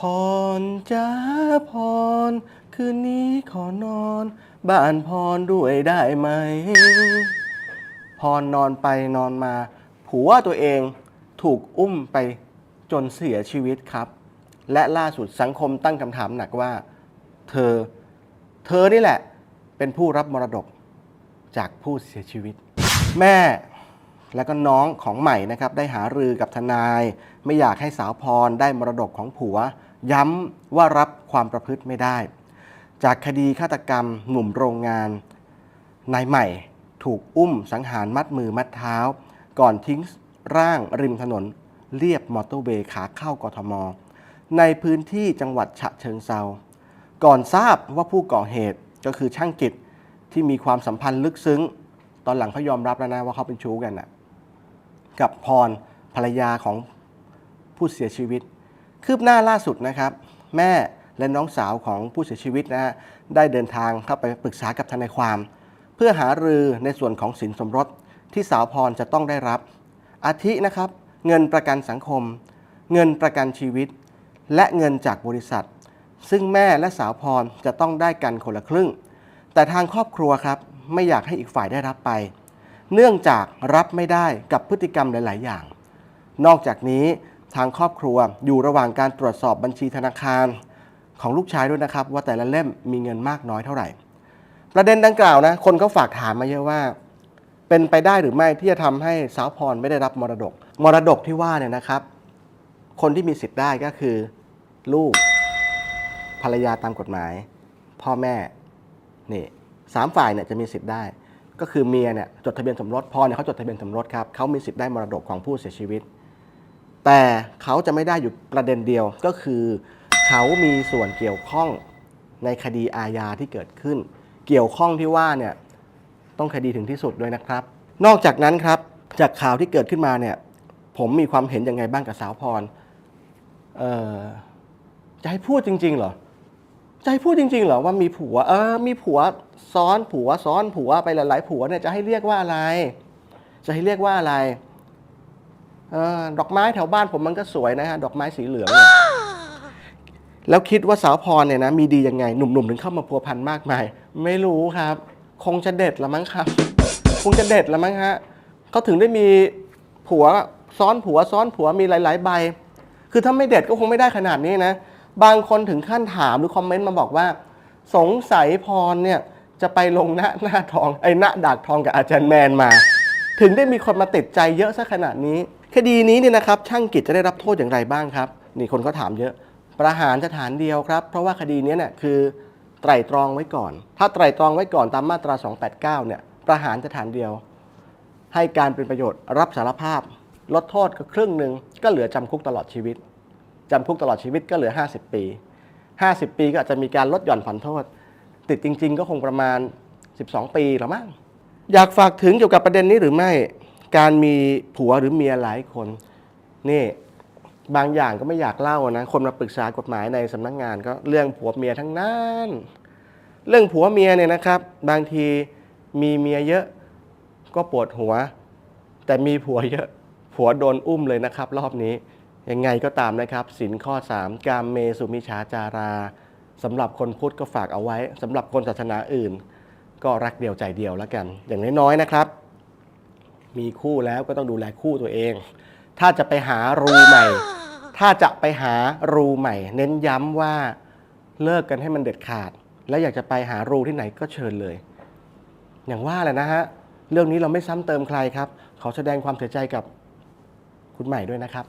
พรจ้าพร คืนนี้ขอนอน บ้านพรด้วยได้ไหม พรนอนไปนอนมาผัวตัวเองถูกอุ้มไปจนเสียชีวิตครับ และล่าสุดสังคมตั้งคำถามหนักว่า เธอ เธอนี่แหละ เป็นผู้รับมรดกจากผู้เสียชีวิต แม่และก็น้องของใหม่นะครับ ได้หารือกับทนาย ไม่อยากให้สาวพรได้มรดกของผัว ย้ำว่ารับความประพฤติไม่ได้ จากคดีฆาตกรรมหนุ่มโรงงานนายใหม่ ถูกอุ้มสังหารมัดมือมัดเท้า ก่อนทิ้งร่างริมถนนเรียบมอเตอร์เวย์ขาเข้ากทม ในพื้นที่จังหวัดฉะเชิงเซา ก่อนทราบว่าผู้ก่อเหตุก็คือช่างกิจที่มีความสัมพันธ์ลึกซึ้ง ตอนหลังเขายอมรับแล้วนะว่าเขาเป็นชู้กันนะกับพรภรรยาของผู้เสียชีวิต คืบหน้าล่าสุดนะครับ แม่และน้องสาวของผู้เสียชีวิตนะฮะได้เดินทางเข้าไปปรึกษากับทนายความ เพื่อหารือในส่วนของสินสมรสที่สาวพรจะต้องได้รับ อาทินะครับ เงินประกันสังคม เงินประกันชีวิต และเงินจากบริษัท ซึ่งแม่และสาวพรจะต้องได้กันคนละครึ่ง แต่ทางครอบครัวครับไม่อยากให้อีกฝ่ายได้รับไป เนื่องจากรับไม่ได้กับพฤติกรรมหลาย ๆ อย่าง นอกจากนี้ ทางครอบครัว อยู่ระหว่างการตรวจสอบบัญชีธนาคารของลูกชายด้วยนะครับ ว่าแต่ละเล่มมีเงินมากน้อยเท่าไหร่ ประเด็นดังกล่าวนะ คนเขาฝากถามมาเยอะว่า เป็นไปได้หรือไม่ที่จะทำให้สาวพรไม่ได้รับมรดก มรดกที่ว่าเนี่ยนะครับ คนที่มีสิทธิ์ได้ก็คือ ลูก ภรรยาตามกฎหมาย พ่อแม่นี่สามฝ่ายเนี่ยจะมีสิทธิ์ได้ก็คือเมียเนี่ยจดทะเบียนสมรสพ่อเนี่ยเขาจดทะเบียนสมรสครับเขามีสิทธิ์ได้มรดกของผู้เสียชีวิต แต่เขาจะไม่ได้อยู่ประเด็นเดียวก็คือ เขามีส่วนเกี่ยวข้องในคดีอาญาที่เกิดขึ้น เกี่ยวข้องที่ว่าเนี่ยต้องคดีถึงที่สุดด้วยนะครับ นอกจากนั้นครับจากข่าวที่เกิดขึ้นมาเนี่ยผมมีความเห็นยังไงบ้างกับสาวพรเออจะให้พูดจริง ๆ เหรอจะให้พูดจริง ๆ เหรอว่ามีผัว เออ มีผัวซ้อนผัวซ้อนผัวไปหลาย ๆ ผัวเนี่ยจะให้เรียกว่าอะไร จะให้เรียกว่าอะไร เออดอกไม้แถวบ้านผมมันก็สวยนะฮะดอกไม้สีเหลืองเนี่ยแล้วคิดว่าสาวพรเนี่ยนะมีดียังไงหนุ่มๆถึงเข้ามาพัวพันมากมาย ไม่รู้ครับ คงจะเด็ดละมั้งครับ คงจะเด็ดละมั้งฮะเขาถึงได้มีผัวซ้อนผัวซ้อนผัวมีหลาย ๆ ใบ คือถ้าไม่เด็ดก็คงไม่ได้ขนาดนี้นะ บางคนถึงขั้นถามหรือคอมเมนต์มาบอกว่า สงสัยพรเนี่ยจะไปลงหน้าหน้าทองไอ้หน้าดากทองกับอาจารย์แมนมา ถึงได้มีคนมาติดใจเยอะซะขนาดนี้ คดีนี้เนี่ยนะครับช่างกิจจะได้รับโทษอย่างไรบ้างครับนี่คนก็ถามเยอะ ประหารสถานเดียวครับ เพราะว่าคดีนี้เนี่ยคือไตร่ตรองไว้ก่อน ถ้าไตร่ตรองไว้ก่อนตามมาตรา 289 เนี่ยประหารสถานเดียว ให้การเป็นประโยชน์รับสารภาพ ลดโทษก็ครึ่งหนึ่งก็เหลือจำคุกตลอดชีวิตจำคุกตลอดชีวิตก็เหลือ 50 ปี 50 ปีก็อาจจะมีการลดหย่อนผ่อนโทษ ติดจริง ๆ ก็คงประมาณ 12 ปีหรือมั้งอยากฝากถึงเกี่ยวกับประเด็นนี้หรือไม่ การมีผัวหรือเมียหลายคน นี่บางอย่างก็ไม่อยากเล่านะ คนมาปรึกษากฎหมายในสำนักงานก็เรื่องผัวเมียทั้งนั้น เรื่องผัวเมียเนี่ยนะครับ บางทีมีเมียเยอะก็ปวดหัว แต่มีผัวเยอะ ผัวโดนอุ้มเลยนะครับ รอบนี้ยังไงก็ตามนะครับสินข้อ 3 กามเมสุมิชาจาราสำหรับคนพุทธก็ฝากเอาไว้สำหรับคนศาสนาอื่น ก็รักเดียวใจเดียวแล้วกัน อย่างน้อยๆนะครับ มีคู่แล้วก็ต้องดูแลคู่ตัวเอง ถ้าจะไปหารูใหม่ ถ้าจะไปหารูใหม่ เน้นย้ำว่าเลิกกันให้มันเด็ดขาด แล้วอยากจะไปหารูที่ไหนก็เชิญเลย อย่างว่าแหละนะฮะ เรื่องนี้เราไม่ซ้ำเติมใครครับ ขอแสดงความเสียใจกับคุณใหม่ด้วยนะครับ